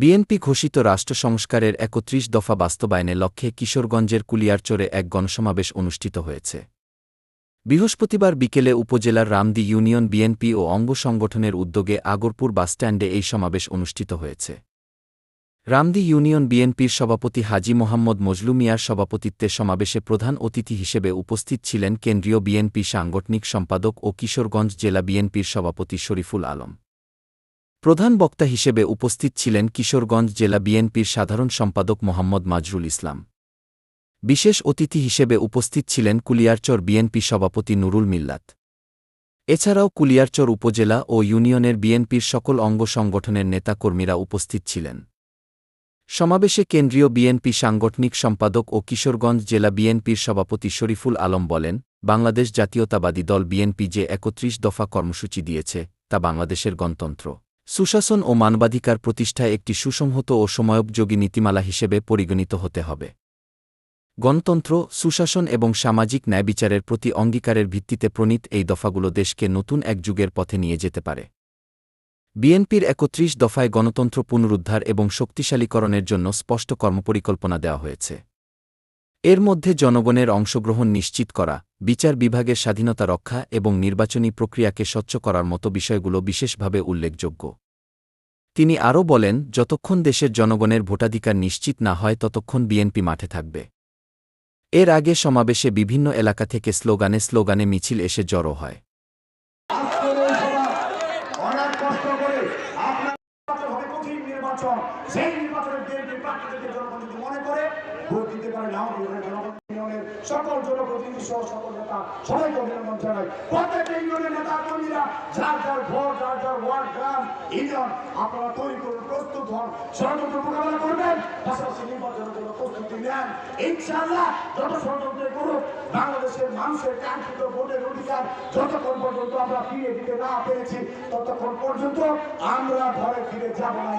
BNP ঘোষিত রাষ্ট্র সংস্কারের একত্রিশ দফা বাস্তবায়নে লক্ষ্যে কিশোরগঞ্জের কুলিয়ারচরে এক গণসমাবেশ অনুষ্ঠিত হয়েছে। বৃহস্পতিবার বিকেলে উপজেলার রামদি ইউনিয়ন বিএনপি ও অঙ্গ সংগঠনের উদ্যোগে আগরপুর বাসস্ট্যান্ডে এই সমাবেশ অনুষ্ঠিত হয়েছে। রামদি ইউনিয়ন বিএনপির সভাপতি হাজি মোহাম্মদ মজলুমিয়ার সভাপতিত্বে সমাবেশে প্রধান অতিথি হিসেবে উপস্থিত ছিলেন কেন্দ্রীয় বিএনপি সাংগঠনিক সম্পাদক ও কিশোরগঞ্জ জেলা বিএনপির সভাপতি শরীফুল আলম। প্রধান বক্তা হিসেবে উপস্থিত ছিলেন কিশোরগঞ্জ জেলা বিএনপির সাধারণ সম্পাদক মোহাম্মদ মাজরুল ইসলাম। বিশেষ অতিথি হিসেবে উপস্থিত ছিলেন কুলিয়ারচর বিএনপি সভাপতি নুরুল মিল্লাত। এছাড়াও কুলিয়ারচর উপজেলা ও ইউনিয়নের বিএনপির সকল অঙ্গ সংগঠনের নেতাকর্মীরা উপস্থিত ছিলেন। সমাবেশে কেন্দ্রীয় বিএনপি সাংগঠনিক সম্পাদক ও কিশোরগঞ্জ জেলা বিএনপির সভাপতি শরীফুল আলম বলেন, বাংলাদেশ জাতীয়তাবাদী দল বিএনপি যে একত্রিশ দফা কর্মসূচি দিয়েছে, তা বাংলাদেশের গণতন্ত্র। সুশাসন ও মানবাধিকার প্রতিষ্ঠায় একটি সুসংহত ও সময়োপযোগী নীতিমালা হিসেবে পরিগণিত হতে হবে। গণতন্ত্র, সুশাসন এবং সামাজিক ন্যায়বিচারের প্রতি অঙ্গীকারের ভিত্তিতে প্রণীত এই দফাগুলো দেশকে নতুন এক যুগের পথে নিয়ে যেতে পারে। বিএনপির একত্রিশ দফায় গণতন্ত্র পুনরুদ্ধার এবং শক্তিশালীকরণের জন্য স্পষ্ট কর্মপরিকল্পনা দেওয়া হয়েছে। এর মধ্যে জনগণের অংশগ্রহণ নিশ্চিত করা, বিচার বিভাগের স্বাধীনতা রক্ষা এবং নির্বাচনী প্রক্রিয়াকে স্বচ্ছ করার মতো বিষয়গুলো বিশেষভাবে উল্লেখযোগ্য। তিনি আরও বলেন, যতক্ষণ দেশের জনগণের ভোটাধিকার নিশ্চিত না হয় ততক্ষণ বিএনপি মাঠে থাকবে। এর আগে সমাবেশে বিভিন্ন এলাকা থেকে স্লোগানে স্লোগানে মিছিল এসে জড়ো হয় আজকের এই সভা অনেক কষ্ট করে আপনার নির্বাচন হবে কঠিন নির্বাচন, সেই নির্বাচনে বিএনপি প্রার্থীদেরকে জনগণ যদি মনে করে, ভোট দিতে পারে নাও জনগণ ইউনিয়নের সকল জনপ্রতিনিধি সহ সকল নেতা সবাইকে অভিনন্দন জানাই। প্রত্যেকটা ইউনিয়নের নেতা কর্মীরা, যার যার ভোট, যার যার ওয়ার্ড, গ্রাম, ইউনিয়ন, আপনারা তৈরি করুন, প্রস্তুত হন, ষড়যন্ত্র মোকাবেলা করবেন, পাশাপাশি নির্বাচনের জন্য প্রস্তুতি নেন। ইনশাআল্লাহ যত ষড়যন্ত্র করুক বাংলাদেশের মানুষের কাঙ্ক্ষিত ভোটের অধিকার যতক্ষণ পর্যন্ত আমরা ফিরিয়ে দিতে না পেরেছি, ততক্ষণ পর্যন্ত আমরা ঘরে ফিরে যাব না